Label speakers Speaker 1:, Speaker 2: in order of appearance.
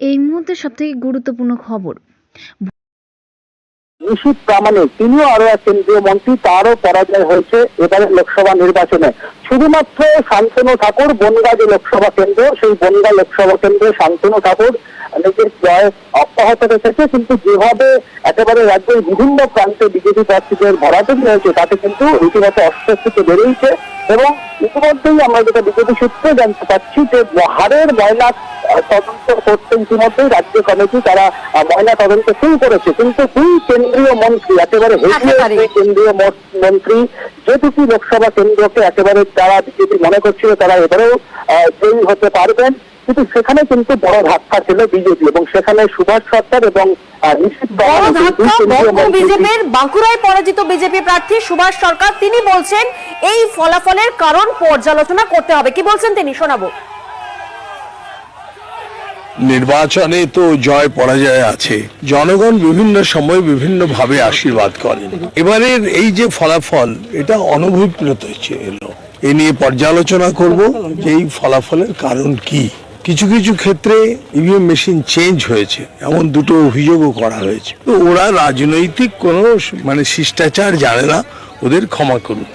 Speaker 1: এই মুহূর্তে সবথেকে গুরুত্বপূর্ণ খবর।
Speaker 2: নিশীত প্রামাণিক তিনিও আরও এক কেন্দ্রীয় মন্ত্রী তারও পরাজয় হয়েছে এবারে লোকসভা নির্বাচনে। শুধুমাত্র শান্তনু ঠাকুর বনগা যে লোকসভা কেন্দ্র সেই বনগা লোকসভা কেন্দ্রে শান্তনু ঠাকুর নিজের জয় অব্যাহত রেখেছে কিন্তু যেভাবে একেবারে রাজ্যের বিভিন্ন প্রান্তে বিজেপি প্রার্থীদের ভরাটুকি হয়েছে তাতে কিন্তু রীতিমতো অস্বস্তিতে বেড়েছে এবং ইতিমধ্যেই আমরা যেটা বিজেপি সূত্রে জানতে পারছি যে হারের আহ, তদন্ত করতে ইতিমধ্যেই রাজ্য কমিটি তারা ময়না তদন্ত শুরু করেছে। কিন্তু দুই কেন্দ্রীয় মন্ত্রী একেবারে। দুই কেন্দ্রীয় মন্ত্রী যে দুটি লোকসভা কেন্দ্রকে একেবারে তারা বিজেপি মনে করছিল তারা এবারেও জয়ী হতে পারবেন। কিন্তু সেখানে কিন্তু বড় ধাক্কা ছিল বিজেপি এবং সেখানে সুভাষ সরকার এবং
Speaker 3: বিজেপির বাঁকুড়ায় পরাজিত বিজেপি প্রার্থী সুভাষ সরকার। তিনি বলছেন এই ফলাফলের কারণ পর্যালোচনা করতে হবে। কি বলছেন তিনি? শোনাবো।
Speaker 4: নির্বাচনে তো জয় পরাজয় আছে। জনগণ বিভিন্ন সময় বিভিন্ন ভাবে আশীর্বাদ করেন। এবারের এই যে ফলাফল, এটা অনভিপ্রেত ছিল এ নিয়ে পর্যালোচনা করব যে এই ফলাফলের কারণ কি। কিছু কিছু ক্ষেত্রে ইভিএম মেশিন চেঞ্জ হয়েছে, এমন দুটো অভিযোগও করা হয়েছে। তো ওরা রাজনৈতিক কোনো মানে শিষ্টাচার জানে না, ওদের ক্ষমা করুন।